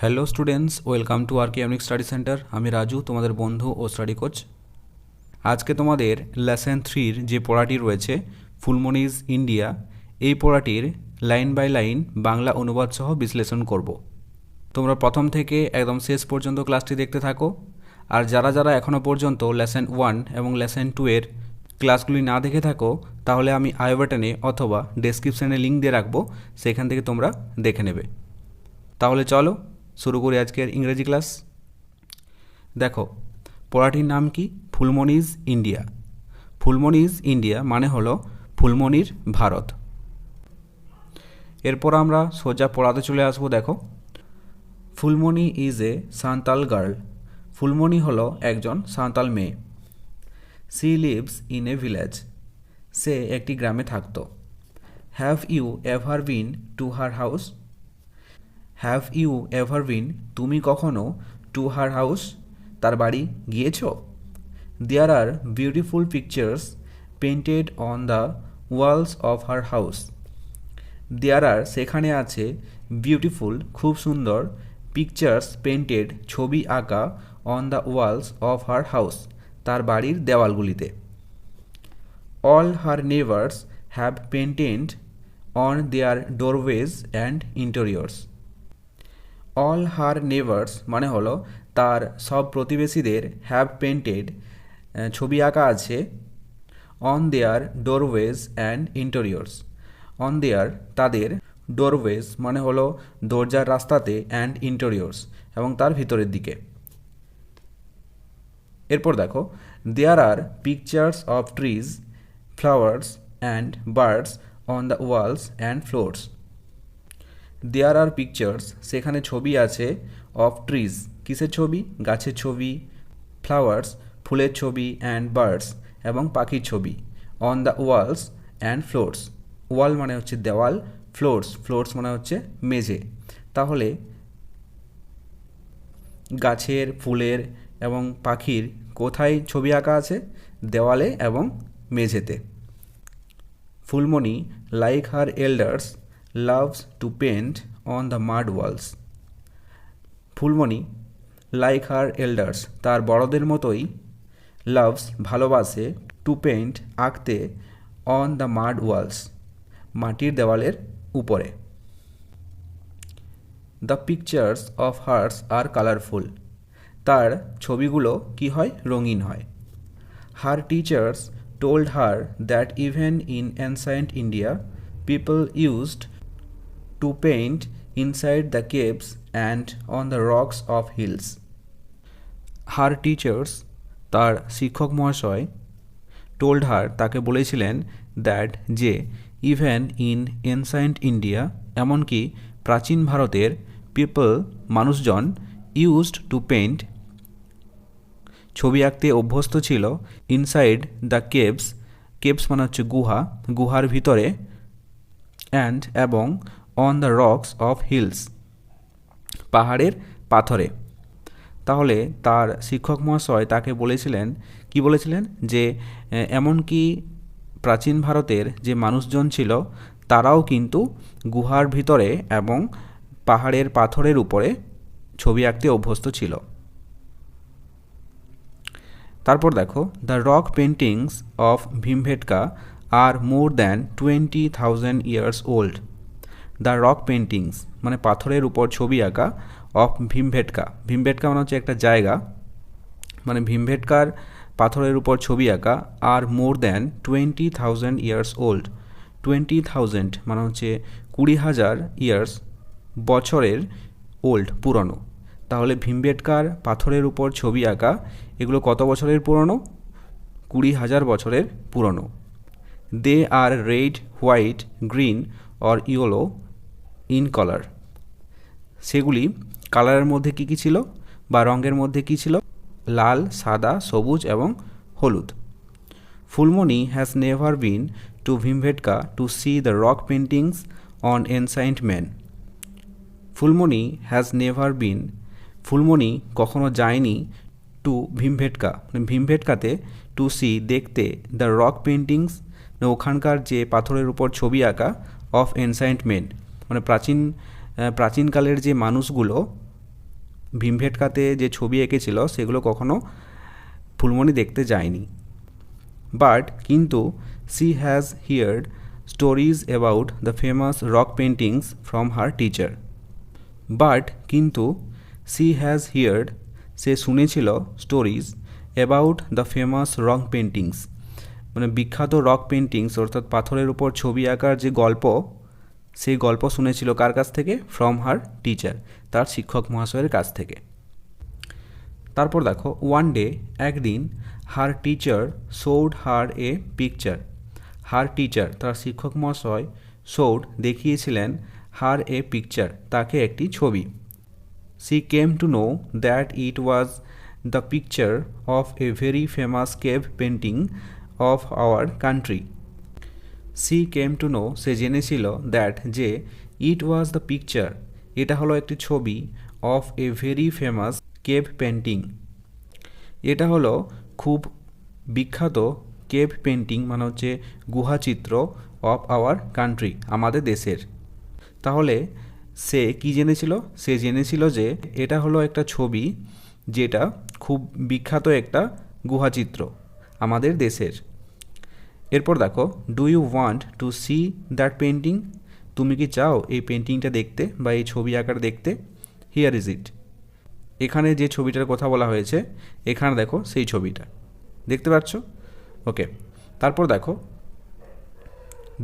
Hello students welcome to R K unique study centre আমি রাজু, তোমাদের বন্ধু ও স্টাডি কোচ আজকে তোমাদের লেসন থ্রির যে পড়াটি রয়েছে, ফুলমনিজ ইন্ডিয়া এই পড়াটির লাইন বাই লাইন বাংলা অনুবাদ সহ বিশ্লেষণ করব। তোমরা প্রথম থেকে একদম শেষ পর্যন্ত ক্লাসটি দেখতে থাকো। আর যারা যারা এখনও পর্যন্ত লেসন ওয়ান এবং লেসন টু এর ক্লাসগুলি না দেখে থাকো, তাহলে আমি আই বাটনে অথবা ডেসক্রিপশানে লিঙ্ক দিয়ে রাখব, সেখান থেকে তোমরা দেখে নেবে। তাহলে চলো শুরু করি আজকের ইংরেজি ক্লাস। দেখো, পড়াটির নাম কি? ফুলমনিজ ইন্ডিয়া। ফুলমনিজ ইন্ডিয়া মানে হলো ফুলমনির ভারত। এরপর আমরা সোজা পড়াতে চলে আসব, দেখো। Phulmoni is a Santhal girl. Phulmoni হলো একজন সাঁওতাল মেয়ে। She lives in a village. সে একটি গ্রামে থাকতো। Have you ever been to her house? Have you ever been তুমি কখনো টু হার হাউস তার বাড়ি গিয়েছ? There are beautiful pictures painted on the walls of her house there are সেখানে আছে বিউটিফুল খুব সুন্দর পিকচার্স পেন্টেড ছবি আঁকা on the walls of her house তার বাড়ির দেওয়ালগুলিতে। All her neighbours have painted on their doorways and interiors all her neighbours মানে হলো, তার সব প্রতিবেশীদের হ্যাভ পেন্টেড ছবি আঁকা আছে on their doorways and interiors on their তাদের ডোরওয়েজ মানে হলো দরজার রাস্তাতে অ্যান্ড ইন্টেরিয়র্স এবং তার ভিতরের দিকে। এরপর দেখো there are pictures of trees flowers and birds on the walls and floors there are pictures সেখানে ছবি আছে অফ ট্রিজ কিসের ছবি? গাছের ছবি ফ্লাওয়ার্স ফুলের ছবি অ্যান্ড বার্ডস এবং পাখির ছবি। On the walls and floors wall মানে হচ্ছে দেওয়াল ফ্লোরস ফ্লোরস মানে হচ্ছে মেঝে। তাহলে গাছের, ফুলের এবং পাখির কোথায় ছবি আঁকা আছে? দেওয়ালে এবং মেঝেতে। Phulmoni like her elders loves to paint on the mud walls Phulmoni like her elders তার বড়দের মতোই লাভস ভালোবাসে টু পেন্ট আঁকতে অন দ্য মাড ওয়ালস মাটির দেওয়ালের উপরে। The pictures of hers are colourful তার ছবিগুলো কি হয়? রঙিন হয়। Her teachers told her that even in ancient India people used to paint inside the caves and on the rocks of hills her teachers তার শিক্ষক মহাশয় টোল্ড হার তাকে বলেছিলেন দ্যাট যে ইভেন ইন এনসাইন্ট ইন্ডিয়া এমনকি প্রাচীন ভারতের পিপল মানুষজন ইউজড টু পেইন্ট ছবি আঁকতে অভ্যস্ত ছিল ইনসাইড দ্য কেভস কেভস মানে হচ্ছে গুহা, গুহার ভিতরে অ্যান্ড এবং on the rocks of hills পাহাড়ের পাথরে। তাহলে তার শিক্ষক মহাশয় তাকে বলেছিলেন, কি বলেছিলেন? যে এমনকি প্রাচীন ভারতের যে মানুষজন ছিল, তারাও কিন্তু গুহার ভিতরে এবং পাহাড়ের পাথরের উপরে ছবি আঁকতে অভ্যস্ত ছিল। তারপর দেখো the rock paintings of Bhimbetka are more than twenty thousand years old the rock paintings মানে পাথরের উপর ছবি আঁকা, অফ ভীমভেটকা। ভীমভেটকা মানে হচ্ছে একটা জায়গা মানে ভীমভেটকার পাথরের উপর ছবি আঁকা, are more than twenty thousand years old. Twenty thousand মানে হচ্ছে কুড়ি হাজার ইয়ার্স বছরের ওল্ড, পুরনো। তাহলে ভীমবেটকার পাথরের উপর ছবি আঁকা, এগুলো কত বছরের পুরনো? কুড়ি হাজার বছরের পুরনো। They are red, white, green, or yellow in colour. সেগুলি কালারের মধ্যে কী কী ছিল বা রঙের মধ্যে কী ছিল? লাল, সাদা, সবুজ এবং হলুদ। Phulmoni has never been to Bhimbetka to see the rock paintings on ancient man Phulmoni has never been Phulmoni কখনো যায়নি টু ভীমভেটকা ভীমভেটকাতে টু সি দেখতে দ্য রক পেন্টিংস ওখানকার যে পাথরের উপর ছবি আঁকা অফ এনসাইন্ট মেন মানে প্রাচীন প্রাচীনকালের যে মানুষগুলো, ভীমভেটকাতে যে ছবি এঁকেছিল, সেগুলো কখনো ফুলমণি দেখতে যায়নি। বাট কিন্তু she has heard stories about the famous rock paintings from her teacher. But কিন্তু সি হ্যাজ হিয়ার্ড, সে শুনেছিল stories about the famous rock paintings মানে বিখ্যাত রক পেন্টিংস অর্থাৎ পাথরের উপর ছবি আঁকার যে গল্প সেই গল্প শুনেছিল কার কাছ থেকে? ফ্রম হার টিচার তার শিক্ষক মহাশয়ের কাছ থেকে। তারপর দেখো ওয়ান ডে একদিন her teacher showed her a picture her teacher তার শিক্ষক মহাশয় শোড দেখিয়েছিলেন হার এ পিকচার তাকে একটি ছবি। She came to know that it was the picture of a very famous cave painting of our country she came to know, সে জেনেছিল that যে it was the picture এটা হলো একটি ছবি of a very famous cave painting এটা হলো খুব বিখ্যাত কেভ পেন্টিং মানে হচ্ছে গুহাচিত্র অফ আওয়ার কান্ট্রি আমাদের দেশের। তাহলে সে কি জেনেছিল? সে জেনেছিল যে এটা হলো একটা ছবি যেটা খুব বিখ্যাত একটা গুহাচিত্র আমাদের দেশের। এরপর দেখো do you want to see that painting তুমি কি চাও এই পেন্টিংটা দেখতে বা এই ছবি আঁকার দেখতে? হিয়ার ইজ ইট এখানে যে ছবিটার কথা বলা হয়েছে, এখানে দেখো সেই ছবিটা। দেখতে পাচ্ছ? ওকে তারপর দেখো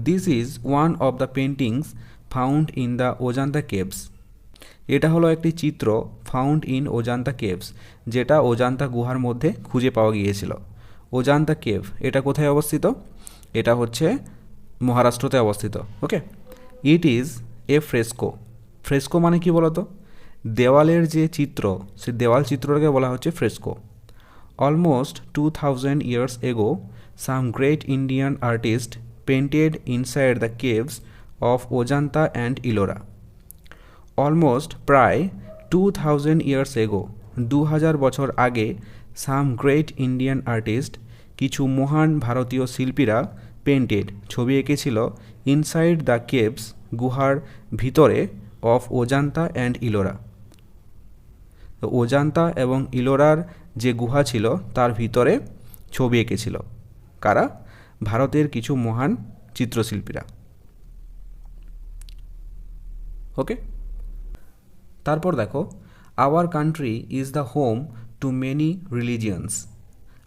this is one of the paintings found in the Ajanta caves এটা হলো একটি চিত্র ফাউন্ড ইন ওজান্তা কেভস যেটা ওজান্তা গুহার মধ্যে খুঁজে পাওয়া গিয়েছিল। ওজান্তা কেভ এটা কোথায় অবস্থিত? এটা হচ্ছে মহারাষ্ট্রতে অবস্থিত okay it is a fresco fresco মানে কি বলতো? দেওয়ালের যে চিত্র, সে দেওয়াল চিত্রটাকে বলা হচ্ছে fresco almost two thousand years ago some great Indian artists painted inside the caves of Ajanta and Ellora almost প্রায় টু থাউজেন্ড ইয়ার্স এগো দু হাজার বছর আগে সাম গ্রেট ইন্ডিয়ান আর্টিস্ট কিছু মহান ভারতীয় শিল্পীরা পেন্টেড ছবি এঁকেছিল ইনসাইড দ্য কেভস গুহার ভিতরে অফ ওজান্তা অ্যান্ড ইলোরা ওজান্তা এবং ইলোরার যে গুহা ছিল, তার ভিতরে ছবি এঁকেছিল। কারা? ভারতের কিছু মহান চিত্রশিল্পীরা। ওকে তারপর দেখো our country is the home to many religions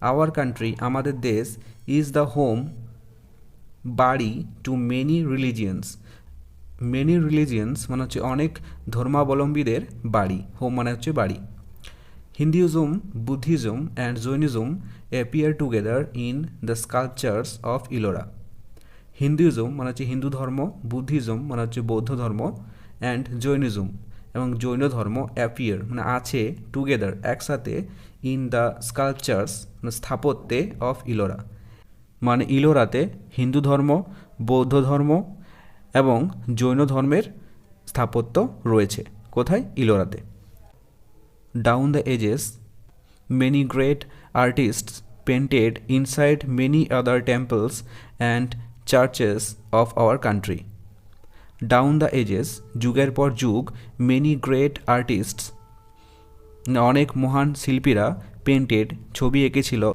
our country আমাদের দেশ ইজ দ্য হোম বাড়ি to many religions many religions মানে হচ্ছে অনেক ধর্মাবলম্বীদের বাড়ি হোম মানে হচ্ছে বাড়ি। Hinduism Buddhism and Jainism appear together in the sculptures of Ellora Hinduism মানে হচ্ছে হিন্দু ধর্ম বুদ্ধিজম মানে হচ্ছে বৌদ্ধ ধর্ম অ্যান্ড জৈনিজম এবং জৈন ধর্ম অ্যাপিয়ার মানে আছে টুগেদার একসাথে ইন দ্য স্কালচার্স মানে স্থাপত্যে অফ ইলোরা মানে ইলোরাতে হিন্দু ধর্ম, বৌদ্ধ ধর্ম এবং জৈন ধর্মের স্থাপত্য রয়েছে। কোথায়? ইলোরাতে down the ages many great artists painted inside many other temples and churches of our country down the ages যুগের পর যুগ মেনি গ্রেট আর্টিস্টস অনেক মহান শিল্পীরা পেন্টেড ছবি এঁকেছিল।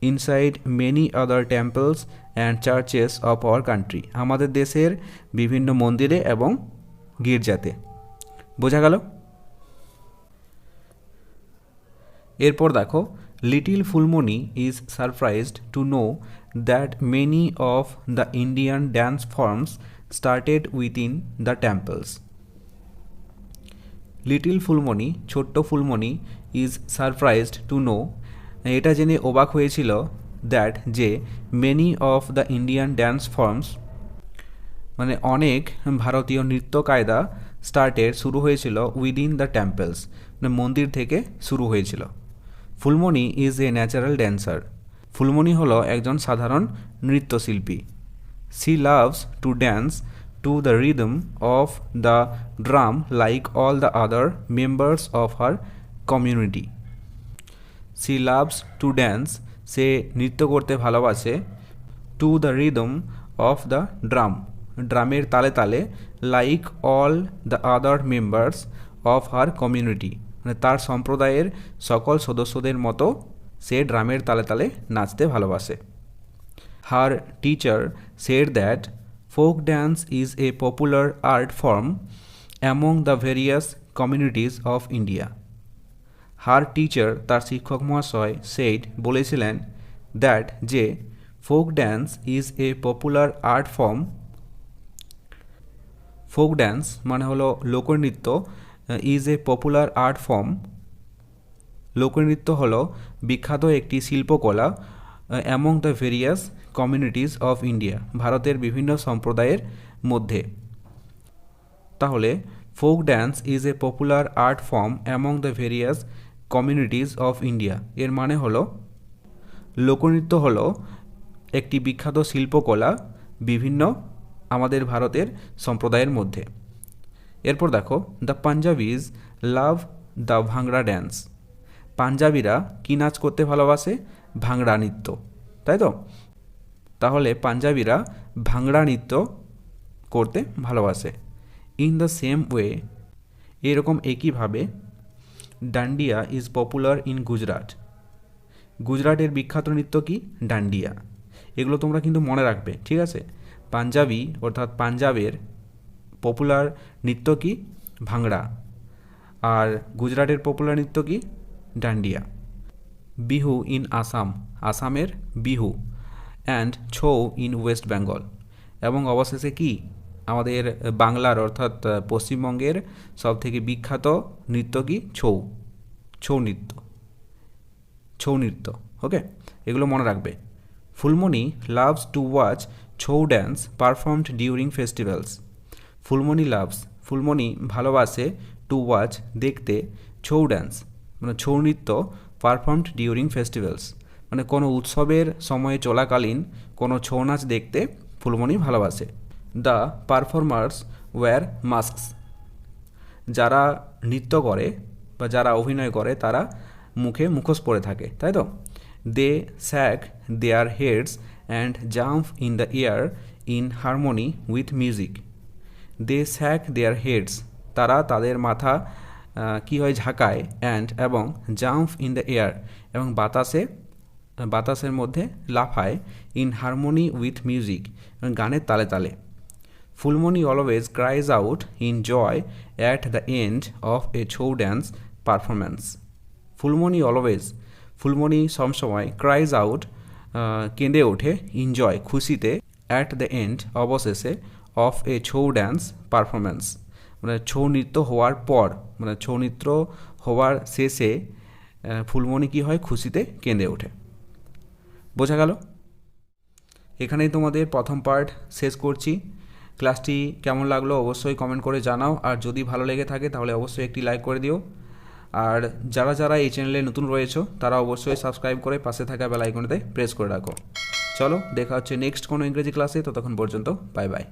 Inside many other temples and churches of our country আমাদের দেশের বিভিন্ন মন্দিরে এবং গির্জাতে। বোঝা গেল? এরপর দেখো little Phulmoni is surprised to know that many of the Indian dance forms started within the temples little Phulmoni ছোট্ট ফুলমণি ইজ সারপ্রাইজড টু নো এটা জেনে অবাক হয়েছিল দ্যাট যে many of the Indian dance forms মানে অনেক ভারতীয় নৃত্য কায়দা স্টার্টের শুরু হয়েছিল উইদিন দ্য টেম্পলস মানে মন্দির থেকে শুরু হয়েছিল। Phulmoni is a natural dancer Phulmoni হলো একজন সাধারণ নৃত্যশিল্পী। She loves to dance to the rhythm of the drum like all the other members of her community she loves to dance সে নৃত্য করতে ভালোবাসে to the rhythm of the drum ড্রামের তালে তালে like all the other members of her community মানে তার সম্প্রদায়ের সকল সদস্যদের মতো সে ড্রামের তালে তালে নাচতে ভালোবাসে। Her teacher said that folk dance is a popular art form among the various communities of India her teacher তার শিক্ষক মহাশয় সেইড বলেছিলেন দ্যাট যে folk dance is a popular art form folk dance মানে হলো লোকনৃত্য is a popular art form লোকনৃত্য হলো বিখ্যাত একটি শিল্পকলা among the various communities of India ভারতের বিভিন্ন সম্প্রদায়ের মধ্যে। তাহলে folk dance is a popular art form among the various communities of India এর মানে হলো, লোকনৃত্য হলো একটি বিখ্যাত শিল্পকলা বিভিন্ন আমাদের ভারতের সম্প্রদায়ের মধ্যে। এরপর দেখো দ্য পাঞ্জাবিজ লাভ দ্য ভাংড়া ড্যান্স পাঞ্জাবিরা কী নাচ করতে ভালোবাসে? ভাংড়া নৃত্য। তাই তো? তাহলে পাঞ্জাবিরা ভাংড়া নৃত্য করতে ভালোবাসে। ইন দ্য সেম ওয়ে এরকম একইভাবে dandiya is popular in Gujarat গুজরাটের বিখ্যাত নৃত্য কি? ডান্ডিয়া। এগুলো তোমরা কিন্তু মনে রাখবে, ঠিক আছে? পাঞ্জাবি অর্থাৎ পাঞ্জাবের পপুলার নৃত্য কি? ভাংড়া। আর গুজরাটের পপুলার নৃত্য কি? ডান্ডিয়া বিহু ইন আসাম আসামের Bihu and Chhau in West Bengal এবং অবশেষে কি? আমাদের বাংলার অর্থাৎ পশ্চিমবঙ্গের সবথেকে বিখ্যাত নৃত্য কি? ছৌ ছৌ নৃত্য. ছৌ নৃত্য ওকে এগুলো মনে রাখবে। Phulmoni loves to watch Chhau dance performed during festivals Phulmoni loves Phulmoni ভালোবাসে টু ওয়াচ দেখতে ছৌ ড্যান্স মানে ছৌ নৃত্য পারফর্মড ডিউরিং ফেস্টিভ্যালস মানে কোনো উৎসবের সময়ে চলাকালীন কোনো ছৌ নাচ দেখতে ফুলমণি ভালোবাসে। দ্য পারফর্মার্স ওয়্যার মাস্কস যারা নৃত্য করে বা যারা অভিনয় করে, তারা মুখে মুখোশ পরে থাকে, তাই তো? They shake their heads and jump in the air in harmony with music they shake their heads তারা তাদের মাথা কী হয় ঝাঁকায় অ্যান্ড এবং জাম্প ইন দ্য এয়ার এবং বাতাসে, বাতাসের মধ্যে লাফায় ইন হারমোনি উইথ মিউজিক এবং গানের তালে তালে। Phulmoni always cries out in joy at the end of a Chhau dance performance Phulmoni always Phulmoni সবসময় ক্রাইজ আউট কেঁদে ওঠে ইনজয় খুশিতে অ্যাট দ্য এন্ড অবশেষে of a Chhau dance performance মানে ছৌ নৃত্য হওয়ার পর মানে ছৌ নৃত্য হওয়ার শেষে ফুলমণি কী হয় খুশিতে কেঁদে ওঠে। বোঝা গেল? এখানেই তোমাদের প্রথম পার্ট শেষ করছি। ক্লাসটি কেমন লাগল অবশ্যই কমেন্ট করে জানাও। আর যদি ভালো লেগে থাকে তাহলে অবশ্যই একটি লাইক করে দিও। আর যারা যারা এই চ্যানেলে নতুন রয়েছে, তারা অবশ্যই সাবস্ক্রাইব করে পাশে থাকা বেল আইকনেতে প্রেস করে রাখো। চলো, দেখা হচ্ছে নেক্সট কোনো ইংরেজি ক্লাসে ততক্ষণ পর্যন্ত বাই বাই